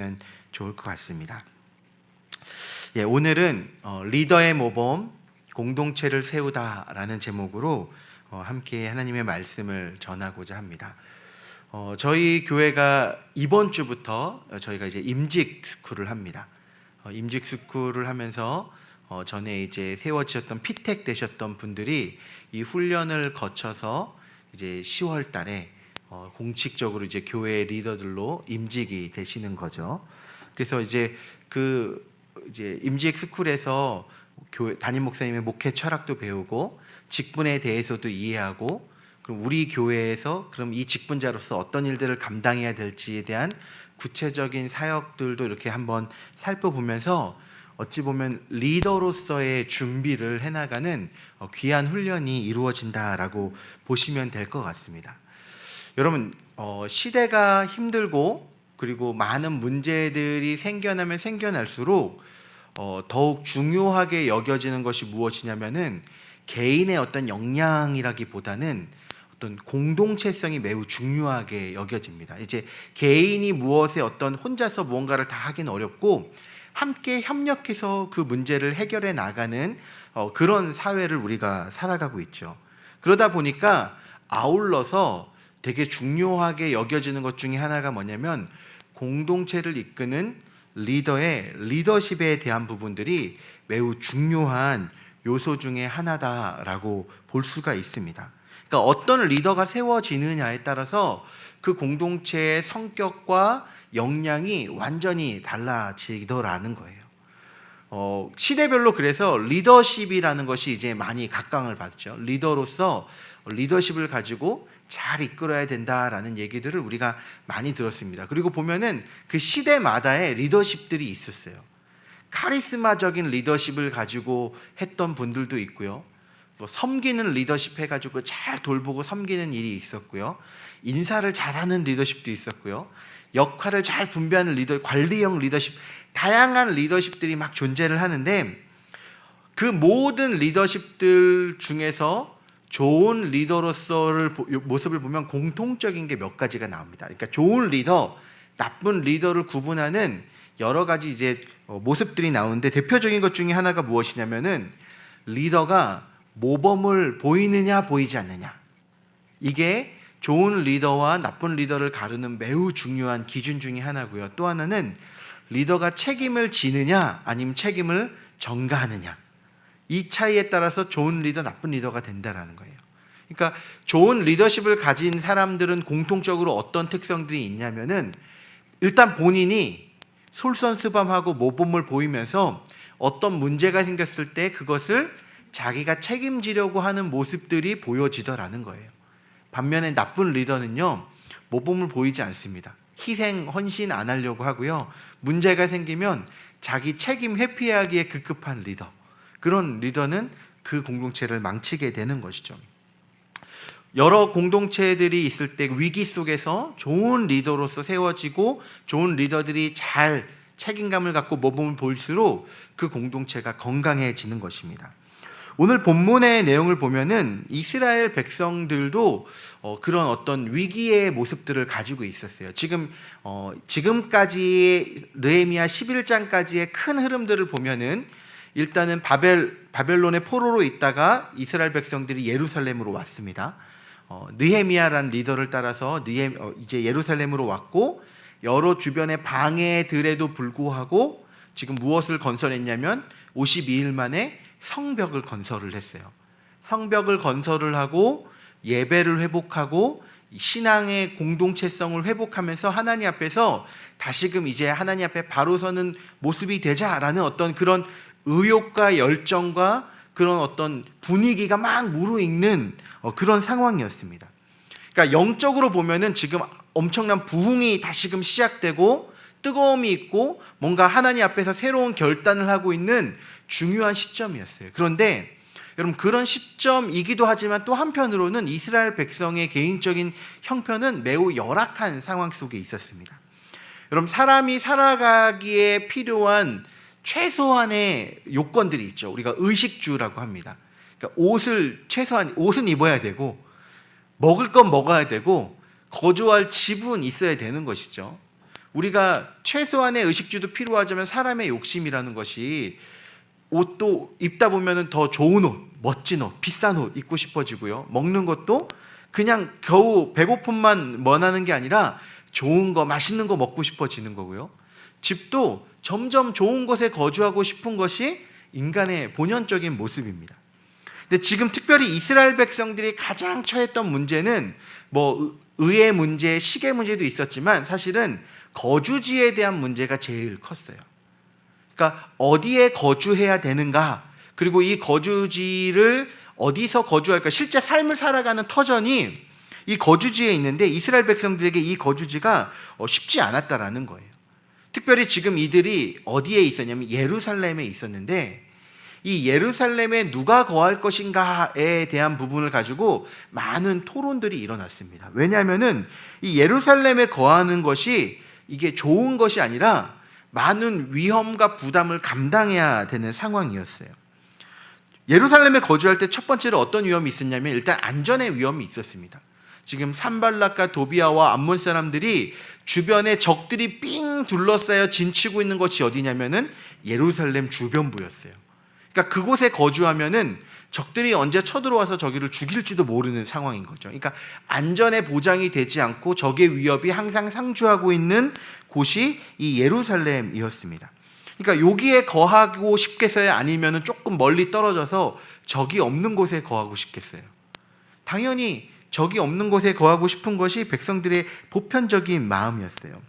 면 좋을 것 같습니다. 예, 오늘은 어, 리더의 모범 공동체를 세우다라는 제목으로 어, 함께 하나님의 말씀을 전하고자 합니다. 어, 저희 교회가 이번 주부터 어, 저희가 이제 임직 스쿨을 합니다. 어, 임직 스쿨을 하면서 어, 전에 이제 세워지셨던 피택 되셨던 분들이 이 훈련을 거쳐서 이제 10월 달에 어, 공식적으로 이제 교회 리더들로 임직이 되시는 거죠. 그래서 이제 그 이제 임직 스쿨에서 교회 담임 목사님의 목회 철학도 배우고 직분에 대해서도 이해하고 그럼 우리 교회에서 그럼 이 직분자로서 어떤 일들을 감당해야 될지에 대한 구체적인 사역들도 이렇게 한번 살펴보면서 어찌 보면 리더로서의 준비를 해나가는 어, 귀한 훈련이 이루어진다라고 보시면 될 것 같습니다. 여러분 어, 시대가 힘들고 그리고 많은 문제들이 생겨나면 생겨날수록 어, 더욱 중요하게 여겨지는 것이 무엇이냐면은 개인의 어떤 역량이라기보다는 어떤 공동체성이 매우 중요하게 여겨집니다. 이제 개인이 무엇에 어떤 혼자서 무언가를 다 하기는 어렵고 함께 협력해서 그 문제를 해결해 나가는 어, 그런 사회를 우리가 살아가고 있죠. 그러다 보니까 아울러서 되게 중요하게 여겨지는 것 중에 하나가 뭐냐면 공동체를 이끄는 리더의 리더십에 대한 부분들이 매우 중요한 요소 중에 하나다라고 볼 수가 있습니다. 그러니까 어떤 리더가 세워지느냐에 따라서 그 공동체의 성격과 역량이 완전히 달라지더라는 거예요. 어, 시대별로 그래서 리더십이라는 것이 이제 많이 각광을 받죠. 리더로서 리더십을 가지고 잘 이끌어야 된다라는 얘기들을 우리가 많이 들었습니다. 그리고 보면은 그 시대마다의 리더십들이 있었어요. 카리스마적인 리더십을 가지고 했던 분들도 있고요. 뭐 섬기는 리더십 해가지고 잘 돌보고 섬기는 일이 있었고요. 인사를 잘하는 리더십도 있었고요. 역할을 잘 분배하는 리더, 관리형 리더십, 다양한 리더십들이 막 존재를 하는데 그 모든 리더십들 중에서 좋은 리더로서를 보- 모습을 보면 공통적인 게 몇 가지가 나옵니다. 그러니까 좋은 리더, 나쁜 리더를 구분하는 여러 가지 이제 어, 모습들이 나오는데 대표적인 것 중에 하나가 무엇이냐면은 리더가 모범을 보이느냐 보이지 않느냐. 이게 좋은 리더와 나쁜 리더를 가르는 매우 중요한 기준 중에 하나고요. 또 하나는 리더가 책임을 지느냐 아니면 책임을 전가하느냐. 이 차이에 따라서 좋은 리더, 나쁜 리더가 된다라는 거예요. 그러니까 좋은 리더십을 가진 사람들은 공통적으로 어떤 특성들이 있냐면은 일단 본인이 솔선수범하고 모범을 보이면서 어떤 문제가 생겼을 때 그것을 자기가 책임지려고 하는 모습들이 보여지더라는 거예요. 반면에 나쁜 리더는요, 모범을 보이지 않습니다. 희생, 헌신 안 하려고 하고요. 문제가 생기면 자기 책임 회피하기에 급급한 리더. 그런 리더는 그 공동체를 망치게 되는 것이죠. 여러 공동체들이 있을 때 위기 속에서 좋은 리더로서 세워지고 좋은 리더들이 잘 책임감을 갖고 모범을 보일수록 그 공동체가 건강해지는 것입니다. 오늘 본문의 내용을 보면은 이스라엘 백성들도 어, 그런 어떤 위기의 모습들을 가지고 있었어요. 지금 어, 지금까지 느헤미야 11장까지의 큰 흐름들을 보면은 일단은 바벨 바벨론의 포로로 있다가 이스라엘 백성들이 예루살렘으로 왔습니다. 어, 느헤미야라는 리더를 따라서 느헤, 어, 이제 예루살렘으로 왔고 여러 주변의 방해들에도 불구하고 지금 무엇을 건설했냐면 52일 만에 성벽을 건설을 했어요. 성벽을 건설을 하고 예배를 회복하고 신앙의 공동체성을 회복하면서 하나님 앞에서 다시금 이제 하나님 앞에 바로 서는 모습이 되자라는 어떤 그런 의욕과 열정과 그런 어떤 분위기가 막 무르익는 어, 그런 상황이었습니다. 그러니까 영적으로 보면은 지금 엄청난 부흥이 다시금 시작되고 뜨거움이 있고 뭔가 하나님 앞에서 새로운 결단을 하고 있는 중요한 시점이었어요. 그런데 여러분 그런 시점이기도 하지만 또 한편으로는 이스라엘 백성의 개인적인 형편은 매우 열악한 상황 속에 있었습니다. 여러분 사람이 살아가기에 필요한 최소한의 요건들이 있죠. 우리가 의식주라고 합니다. 그러니까 옷을 최소한 옷은 입어야 되고 먹을 건 먹어야 되고 거주할 집은 있어야 되는 것이죠. 우리가 최소한의 의식주도 필요하지만 사람의 욕심이라는 것이 옷도 입다 보면은 더 좋은 옷, 멋진 옷, 비싼 옷 입고 싶어지고요. 먹는 것도 그냥 겨우 배고픔만 원하는 게 아니라 좋은 거, 맛있는 거 먹고 싶어지는 거고요. 집도 점점 좋은 곳에 거주하고 싶은 것이 인간의 본연적인 모습입니다. 근데 지금 특별히 이스라엘 백성들이 가장 처했던 문제는 뭐 의의 문제, 시계 문제도 있었지만 사실은 거주지에 대한 문제가 제일 컸어요. 그러니까 어디에 거주해야 되는가, 그리고 이 거주지를 어디서 거주할까, 실제 삶을 살아가는 터전이 이 거주지에 있는데 이스라엘 백성들에게 이 거주지가 어, 쉽지 않았다라는 거예요. 특별히 지금 이들이 어디에 있었냐면 예루살렘에 있었는데 이 예루살렘에 누가 거할 것인가에 대한 부분을 가지고 많은 토론들이 일어났습니다. 왜냐하면은 이 예루살렘에 거하는 것이 이게 좋은 것이 아니라 많은 위험과 부담을 감당해야 되는 상황이었어요. 예루살렘에 거주할 때 첫 번째로 어떤 위험이 있었냐면 일단 안전의 위험이 있었습니다. 지금 산발락과 도비아와 암몬 사람들이 주변에 적들이 삥 둘러싸여 진치고 있는 것이 어디냐면은 예루살렘 주변부였어요. 그러니까 그곳에 거주하면은 적들이 언제 쳐들어와서 저기를 죽일지도 모르는 상황인 거죠. 그러니까 안전의 보장이 되지 않고 적의 위협이 항상 상주하고 있는 곳이 이 예루살렘이었습니다. 그러니까 여기에 거하고 싶겠어요? 아니면은 조금 멀리 떨어져서 적이 없는 곳에 거하고 싶겠어요? 당연히 적이 없는 곳에 거하고 싶은 것이 백성들의 보편적인 마음이었어요.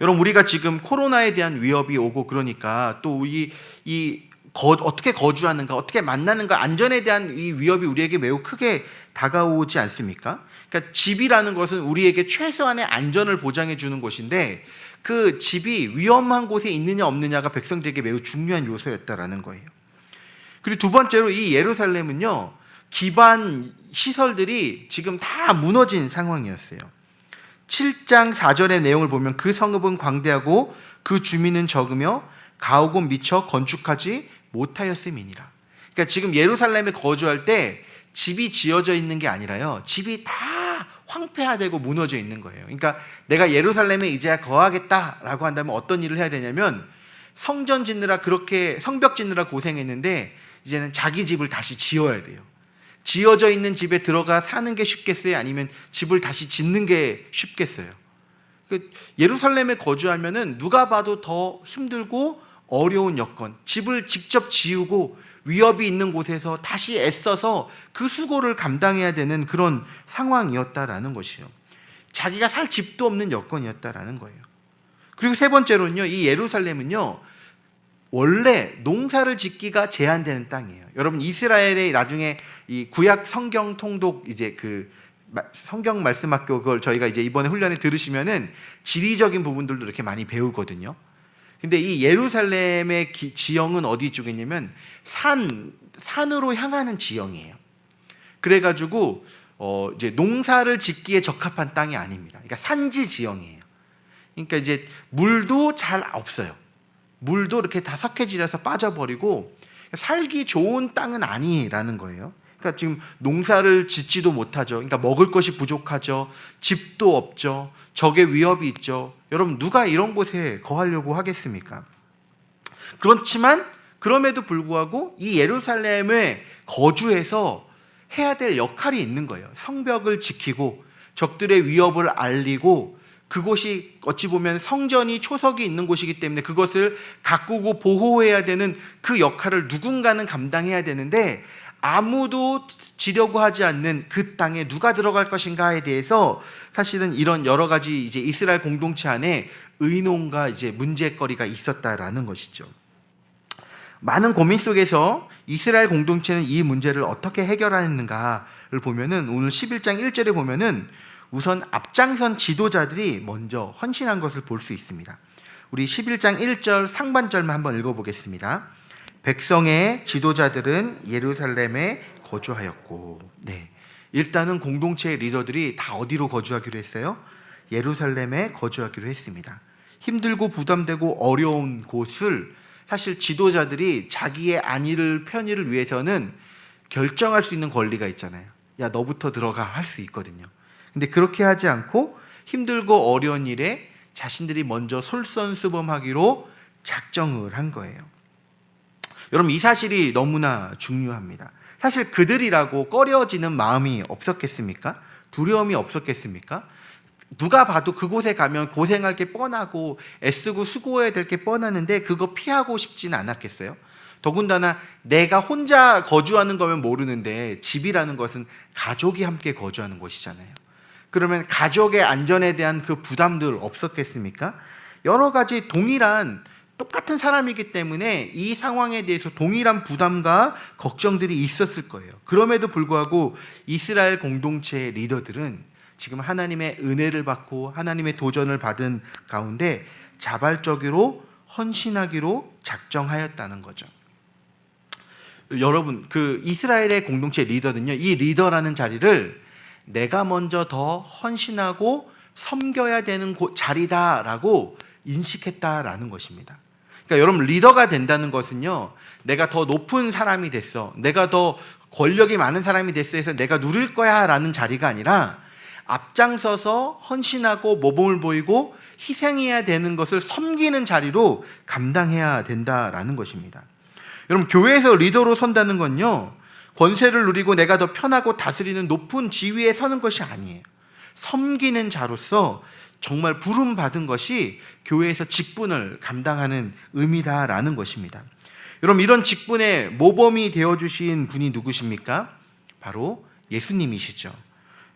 여러분 우리가 지금 코로나에 대한 위협이 오고 그러니까 또 우리 이 거, 어떻게 거주하는가, 어떻게 만나는가, 안전에 대한 이 위협이 우리에게 매우 크게 다가오지 않습니까? 그러니까 집이라는 것은 우리에게 최소한의 안전을 보장해 주는 곳인데 그 집이 위험한 곳에 있느냐 없느냐가 백성들에게 매우 중요한 요소였다라는 거예요. 그리고 두 번째로 이 예루살렘은요 기반 시설들이 지금 다 무너진 상황이었어요. 7장 4절의 내용을 보면 그 성읍은 광대하고 그 주민은 적으며 가옥은 미처 건축하지 못하였음이니라. 그러니까 지금 예루살렘에 거주할 때 집이 지어져 있는 게 아니라요. 집이 다 황폐화되고 무너져 있는 거예요. 그러니까 내가 예루살렘에 이제야 거하겠다라고 한다면 어떤 일을 해야 되냐면 성전 짓느라 그렇게 성벽 짓느라 고생했는데 이제는 자기 집을 다시 지어야 돼요. 지어져 있는 집에 들어가 사는 게 쉽겠어요? 아니면 집을 다시 짓는 게 쉽겠어요? 그 예루살렘에 거주하면은 누가 봐도 더 힘들고 어려운 여건, 집을 직접 지우고 위협이 있는 곳에서 다시 애써서 그 수고를 감당해야 되는 그런 상황이었다라는 것이요. 자기가 살 집도 없는 여건이었다라는 거예요. 그리고 세 번째로는요, 이 예루살렘은요, 원래 농사를 짓기가 제한되는 땅이에요. 여러분 이스라엘의 나중에 이 구약 성경 통독 이제 그 성경 말씀 학교 그걸 저희가 이제 이번에 훈련에 들으시면은 지리적인 부분들도 이렇게 많이 배우거든요. 근데 이 예루살렘의 기, 지형은 어디 쪽이냐면 산 산으로 향하는 지형이에요. 그래 가지고 어 이제 농사를 짓기에 적합한 땅이 아닙니다. 그러니까 산지 지형이에요. 그러니까 이제 물도 잘 없어요. 물도 이렇게 다 석회질해서 빠져버리고 살기 좋은 땅은 아니라는 거예요. 그러니까 지금 농사를 짓지도 못하죠. 그러니까 먹을 것이 부족하죠. 집도 없죠. 적의 위협이 있죠. 여러분 누가 이런 곳에 거하려고 하겠습니까? 그렇지만 그럼에도 불구하고 이 예루살렘에 거주해서 해야 될 역할이 있는 거예요. 성벽을 지키고 적들의 위협을 알리고 그곳이 어찌 보면 성전이 초석이 있는 곳이기 때문에 그것을 가꾸고 보호해야 되는 그 역할을 누군가는 감당해야 되는데 아무도 지려고 하지 않는 그 땅에 누가 들어갈 것인가에 대해서 사실은 이런 여러 가지 이제 이스라엘 공동체 안에 의논과 이제 문제거리가 있었다라는 것이죠. 많은 고민 속에서 이스라엘 공동체는 이 문제를 어떻게 해결하는가를 보면은 오늘 11장 1절에 보면은 우선 앞장선 지도자들이 먼저 헌신한 것을 볼 수 있습니다. 우리 11장 1절 상반절만 한번 읽어보겠습니다. 백성의 지도자들은 예루살렘에 거주하였고, 네. 일단은 공동체의 리더들이 다 어디로 거주하기로 했어요? 예루살렘에 거주하기로 했습니다. 힘들고 부담되고 어려운 곳을 사실 지도자들이 자기의 안위를 편의를 위해서는 결정할 수 있는 권리가 있잖아요. 야, 너부터 들어가 할 수 있거든요. 근데 그렇게 하지 않고 힘들고 어려운 일에 자신들이 먼저 솔선수범하기로 작정을 한 거예요. 여러분 이 사실이 너무나 중요합니다. 사실 그들이라고 꺼려지는 마음이 없었겠습니까? 두려움이 없었겠습니까? 누가 봐도 그곳에 가면 고생할 게 뻔하고 애쓰고 수고해야 될 게 뻔하는데 그거 피하고 싶지는 않았겠어요? 더군다나 내가 혼자 거주하는 거면 모르는데 집이라는 것은 가족이 함께 거주하는 곳이잖아요. 그러면 가족의 안전에 대한 그 부담들 없었겠습니까? 여러 가지 동일한 똑같은 사람이기 때문에 이 상황에 대해서 동일한 부담과 걱정들이 있었을 거예요. 그럼에도 불구하고 이스라엘 공동체의 리더들은 지금 하나님의 은혜를 받고 하나님의 도전을 받은 가운데 자발적으로 헌신하기로 작정하였다는 거죠. 여러분, 그 이스라엘의 공동체 리더는요, 이 리더라는 자리를 내가 먼저 더 헌신하고 섬겨야 되는 곳, 자리다라고 인식했다라는 것입니다. 그러니까 여러분 리더가 된다는 것은요. 내가 더 높은 사람이 됐어. 내가 더 권력이 많은 사람이 됐어 해서 내가 누릴 거야라는 자리가 아니라 앞장서서 헌신하고 모범을 보이고 희생해야 되는 것을 섬기는 자리로 감당해야 된다라는 것입니다. 여러분 교회에서 리더로 선다는 건요. 권세를 누리고 내가 더 편하고 다스리는 높은 지위에 서는 것이 아니에요. 섬기는 자로서 정말 부름 받은 것이 교회에서 직분을 감당하는 의미다라는 것입니다. 여러분 이런 직분의 모범이 되어 주신 분이 누구십니까? 바로 예수님이시죠.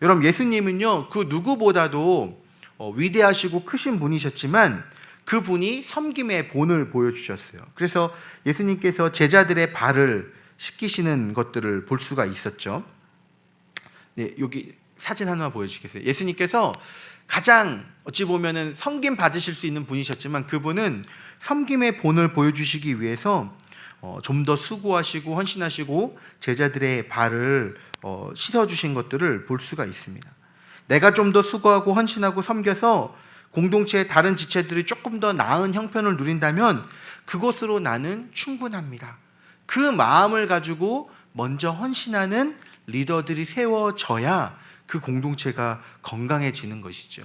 여러분 예수님은요 그 누구보다도 어, 위대하시고 크신 분이셨지만 그 분이 섬김의 본을 보여주셨어요. 그래서 예수님께서 제자들의 발을 씻기시는 것들을 볼 수가 있었죠. 네, 여기 사진 하나 보여주시겠어요? 예수님께서 가장 어찌 보면은 섬김 받으실 수 있는 분이셨지만 그분은 섬김의 본을 보여주시기 위해서 어, 좀 더 수고하시고 헌신하시고 제자들의 발을 어, 씻어주신 것들을 볼 수가 있습니다. 내가 좀 더 수고하고 헌신하고 섬겨서 공동체의 다른 지체들이 조금 더 나은 형편을 누린다면 그것으로 나는 충분합니다. 그 마음을 가지고 먼저 헌신하는 리더들이 세워져야 그 공동체가 건강해지는 것이죠.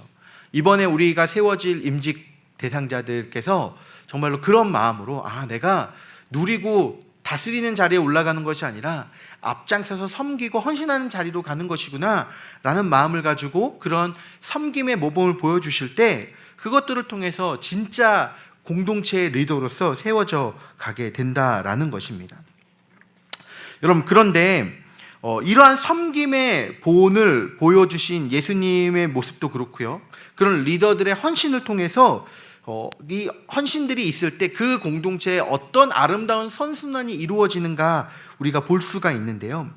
이번에 우리가 세워질 임직 대상자들께서 정말로 그런 마음으로 아, 내가 누리고 다스리는 자리에 올라가는 것이 아니라 앞장서서 섬기고 헌신하는 자리로 가는 것이구나 라는 마음을 가지고 그런 섬김의 모범을 보여주실 때 그것들을 통해서 진짜 공동체의 리더로서 세워져 가게 된다라는 것입니다. 여러분, 그런데 어, 이러한 섬김의 본을 보여주신 예수님의 모습도 그렇고요. 그런 리더들의 헌신을 통해서 어, 이 헌신들이 있을 때 그 공동체에 어떤 아름다운 선순환이 이루어지는가 우리가 볼 수가 있는데요.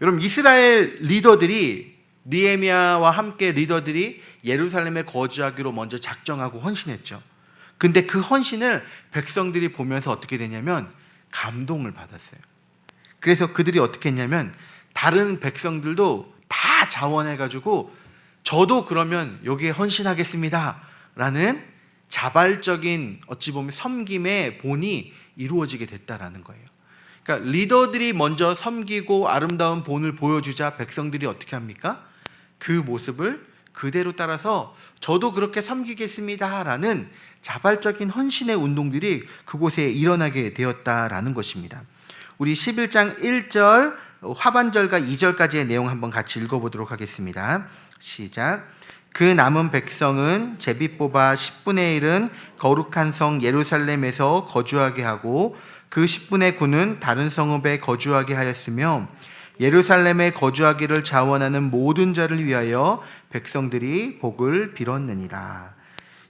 여러분 이스라엘 리더들이 니에미아와 함께 리더들이 예루살렘에 거주하기로 먼저 작정하고 헌신했죠. 근데 그 헌신을 백성들이 보면서 어떻게 되냐면 감동을 받았어요. 그래서 그들이 어떻게 했냐면 다른 백성들도 다 자원해가지고 저도 그러면 여기에 헌신하겠습니다. 라는 자발적인 어찌 보면 섬김의 본이 이루어지게 됐다라는 거예요. 그러니까 리더들이 먼저 섬기고 아름다운 본을 보여주자 백성들이 어떻게 합니까? 그 모습을 그대로 따라서 저도 그렇게 섬기겠습니다라는 자발적인 헌신의 운동들이 그곳에 일어나게 되었다라는 것입니다. 우리 11장 1절 하반절과 2절까지의 내용 한번 같이 읽어보도록 하겠습니다. 시작. 그 남은 백성은 제비 뽑아 10분의 1은 거룩한 성 예루살렘에서 거주하게 하고 그 10분의 9는 다른 성읍에 거주하게 하였으며 예루살렘에 거주하기를 자원하는 모든 자를 위하여 백성들이 복을 빌었느니라.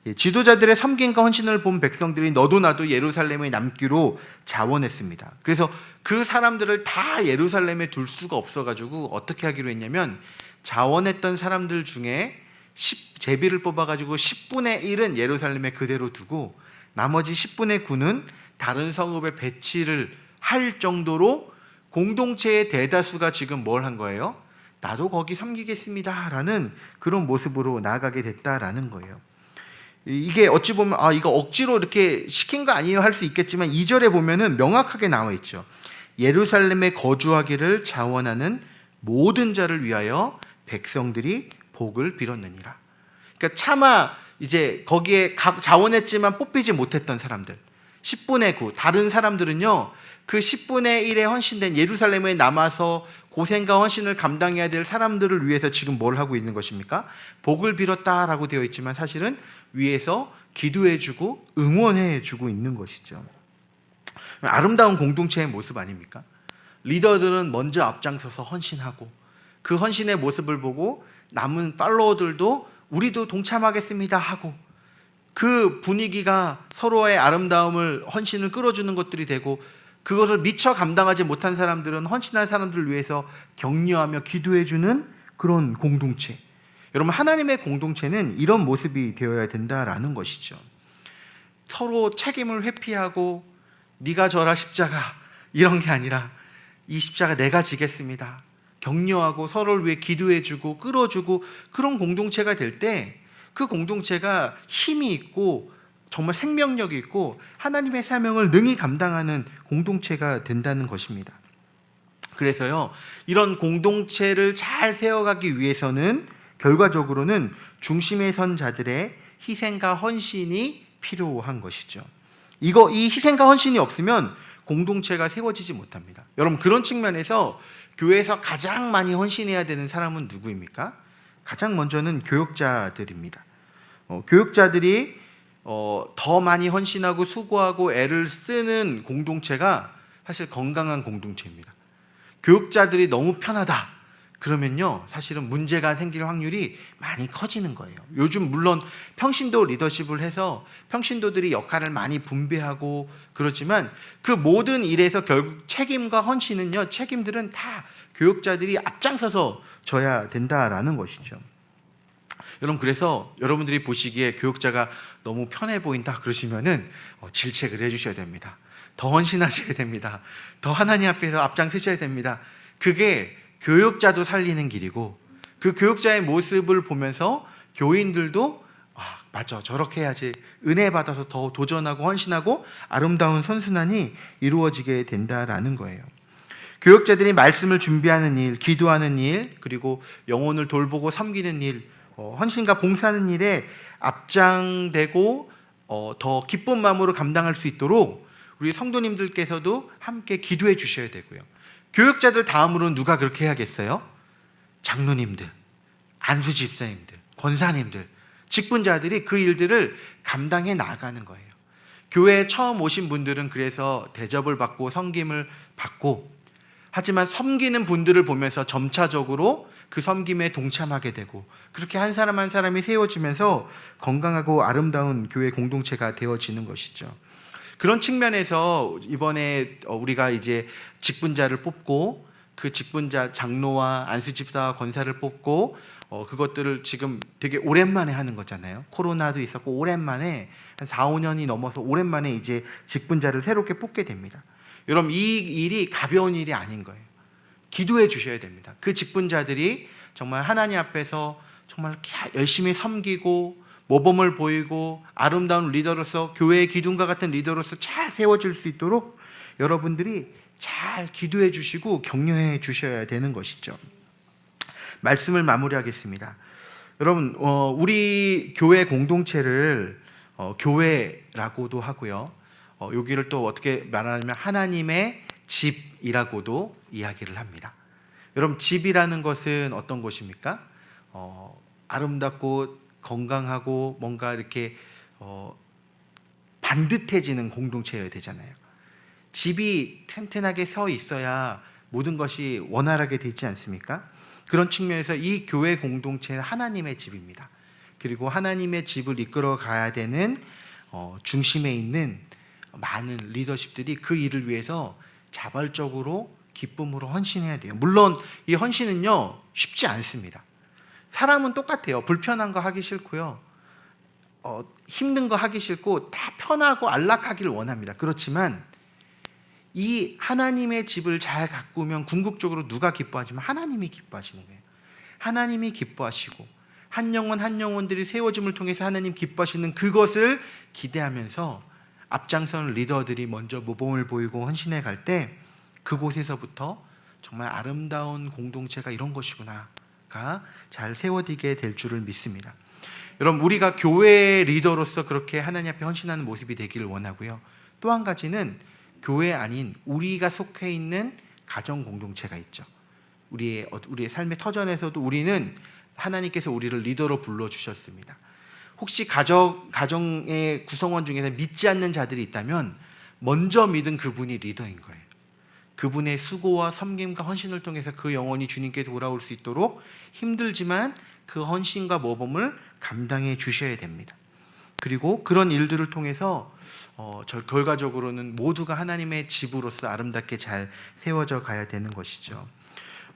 예, 지도자들의 섬김과 헌신을 본 백성들이 너도 나도 예루살렘에 남기로 자원했습니다. 그래서 그 사람들을 다 예루살렘에 둘 수가 없어가지고 어떻게 하기로 했냐면 자원했던 사람들 중에 10, 제비를 뽑아가지고 10분의 1은 예루살렘에 그대로 두고 나머지 10분의 9는 다른 성읍에 배치를 할 정도로 공동체의 대다수가 지금 뭘 한 거예요? 나도 거기 섬기겠습니다라는 그런 모습으로 나아가게 됐다라는 거예요. 이게 어찌 보면 아 이거 억지로 이렇게 시킨 거 아니에요 할 수 있겠지만 2절에 보면은 명확하게 나와 있죠. 예루살렘에 거주하기를 자원하는 모든 자를 위하여 백성들이 복을 빌었느니라. 그러니까 차마 이제 거기에 가- 자원했지만 뽑히지 못했던 사람들 10분의 9 다른 사람들은요 그 10분의 1에 헌신된 예루살렘에 남아서 고생과 헌신을 감당해야 될 사람들을 위해서 지금 뭘 하고 있는 것입니까? 복을 빌었다라고 되어 있지만 사실은 위에서 기도해주고 응원해주고 있는 것이죠. 아름다운 공동체의 모습 아닙니까? 리더들은 먼저 앞장서서 헌신하고 그 헌신의 모습을 보고 남은 팔로워들도 우리도 동참하겠습니다 하고 그 분위기가 서로의 아름다움을 헌신을 끌어주는 것들이 되고 그것을 미처 감당하지 못한 사람들은 헌신한 사람들을 위해서 격려하며 기도해주는 그런 공동체. 여러분 하나님의 공동체는 이런 모습이 되어야 된다라는 것이죠. 서로 책임을 회피하고 네가 져라 십자가 이런 게 아니라 이 십자가 내가 지겠습니다. 격려하고 서로를 위해 기도해주고 끌어주고 그런 공동체가 될 때 그 공동체가 힘이 있고 정말 생명력이 있고 하나님의 사명을 능히 감당하는 공동체가 된다는 것입니다. 그래서요, 이런 공동체를 잘 세워가기 위해서는 결과적으로는 중심에 선 자들의 희생과 헌신이 필요한 것이죠. 이거 이 희생과 헌신이 없으면 공동체가 세워지지 못합니다. 여러분 그런 측면에서 교회에서 가장 많이 헌신해야 되는 사람은 누구입니까? 가장 먼저는 교육자들입니다. 어, 교육자들이 어, 더 많이 헌신하고 수고하고 애를 쓰는 공동체가 사실 건강한 공동체입니다. 교육자들이 너무 편하다. 그러면요, 사실은 문제가 생길 확률이 많이 커지는 거예요. 요즘 물론 평신도 리더십을 해서 평신도들이 역할을 많이 분배하고 그렇지만 그 모든 일에서 결국 책임과 헌신은요, 책임들은 다 교육자들이 앞장서서 져야 된다라는 것이죠. 여러분 그래서 여러분들이 보시기에 교육자가 너무 편해 보인다 그러시면은 어, 질책을 해주셔야 됩니다. 더 헌신하셔야 됩니다. 더 하나님 앞에서 앞장서셔야 됩니다. 그게 교육자도 살리는 길이고 그 교육자의 모습을 보면서 교인들도 아 맞아 저렇게 해야지 은혜 받아서 더 도전하고 헌신하고 아름다운 선순환이 이루어지게 된다라는 거예요. 교육자들이 말씀을 준비하는 일, 기도하는 일, 그리고 영혼을 돌보고 섬기는 일, 어, 헌신과 봉사하는 일에 앞장되고 어, 더 기쁜 마음으로 감당할 수 있도록 우리 성도님들께서도 함께 기도해 주셔야 되고요. 교육자들 다음으로는 누가 그렇게 해야겠어요? 장로님들, 안수 집사님들, 권사님들, 직분자들이 그 일들을 감당해 나가는 거예요. 교회에 처음 오신 분들은 그래서 대접을 받고 섬김을 받고 하지만 섬기는 분들을 보면서 점차적으로 그 섬김에 동참하게 되고 그렇게 한 사람 한 사람이 세워지면서 건강하고 아름다운 교회 공동체가 되어지는 것이죠. 그런 측면에서 이번에 어, 우리가 이제 직분자를 뽑고 그 직분자 장로와 안수 집사와 권사를 뽑고 어, 그것들을 지금 되게 오랜만에 하는 거잖아요. 코로나도 있었고 오랜만에 한 4, 5년이 넘어서 오랜만에 이제 직분자를 새롭게 뽑게 됩니다. 여러분 이 일이 가벼운 일이 아닌 거예요. 기도해 주셔야 됩니다. 그 직분자들이 정말 하나님 앞에서 정말 열심히 섬기고 모범을 보이고 아름다운 리더로서 교회의 기둥과 같은 리더로서 잘 세워질 수 있도록 여러분들이 잘 기도해 주시고 격려해 주셔야 되는 것이죠. 말씀을 마무리하겠습니다. 여러분, 어, 우리 교회 공동체를 어, 교회라고도 하고요. 어, 여기를 또 어떻게 말하냐면 하나님의 집이라고도 이야기를 합니다. 여러분 집이라는 것은 어떤 곳입니까? 어, 아름답고 건강하고 뭔가 이렇게 어, 반듯해지는 공동체여야 되잖아요. 집이 튼튼하게 서 있어야 모든 것이 원활하게 되지 않습니까? 그런 측면에서 이 교회 공동체는 하나님의 집입니다. 그리고 하나님의 집을 이끌어 가야 되는 어, 중심에 있는 많은 리더십들이 그 일을 위해서 자발적으로 기쁨으로 헌신해야 돼요. 물론 이 헌신은요 쉽지 않습니다. 사람은 똑같아요. 불편한 거 하기 싫고요. 어, 힘든 거 하기 싫고 다 편하고 안락하기를 원합니다. 그렇지만 이 하나님의 집을 잘 가꾸면 궁극적으로 누가 기뻐하지만 하나님이 기뻐하시는 거예요. 하나님이 기뻐하시고 한 영혼 한 영혼들이 세워짐을 통해서 하나님 기뻐하시는 그것을 기대하면서 앞장선 리더들이 먼저 모범을 보이고 헌신해 갈 때 그곳에서부터 정말 아름다운 공동체가 이런 것이구나가 잘 세워지게 될 줄을 믿습니다. 여러분 우리가 교회 리더로서 그렇게 하나님 앞에 헌신하는 모습이 되기를 원하고요. 또 한 가지는 교회 아닌 우리가 속해 있는 가정 공동체가 있죠. 우리의 어- 우리의 삶의 터전에서도 우리는 하나님께서 우리를 리더로 불러 주셨습니다. 혹시 가정 가정의 구성원 중에서 믿지 않는 자들이 있다면 먼저 믿은 그분이 리더인 거예요. 그분의 수고와 섬김과 헌신을 통해서 그 영혼이 주님께 돌아올 수 있도록 힘들지만 그 헌신과 모범을 감당해 주셔야 됩니다. 그리고 그런 일들을 통해서 어, 저 결과적으로는 모두가 하나님의 집으로서 아름답게 잘 세워져 가야 되는 것이죠.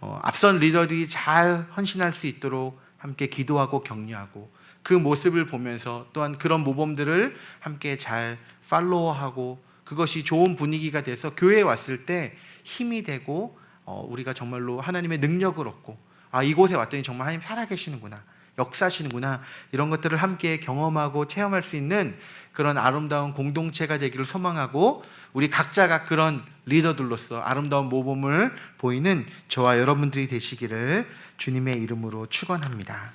어, 앞선 리더들이 잘 헌신할 수 있도록 함께 기도하고 격려하고 그 모습을 보면서 또한 그런 모범들을 함께 잘 팔로워하고 그것이 좋은 분위기가 돼서 교회에 왔을 때 힘이 되고 어, 우리가 정말로 하나님의 능력을 얻고 아 이곳에 왔더니 정말 하나님 살아계시는구나 역사하시는구나 이런 것들을 함께 경험하고 체험할 수 있는 그런 아름다운 공동체가 되기를 소망하고 우리 각자가 그런 리더들로서 아름다운 모범을 보이는 저와 여러분들이 되시기를 주님의 이름으로 축원합니다.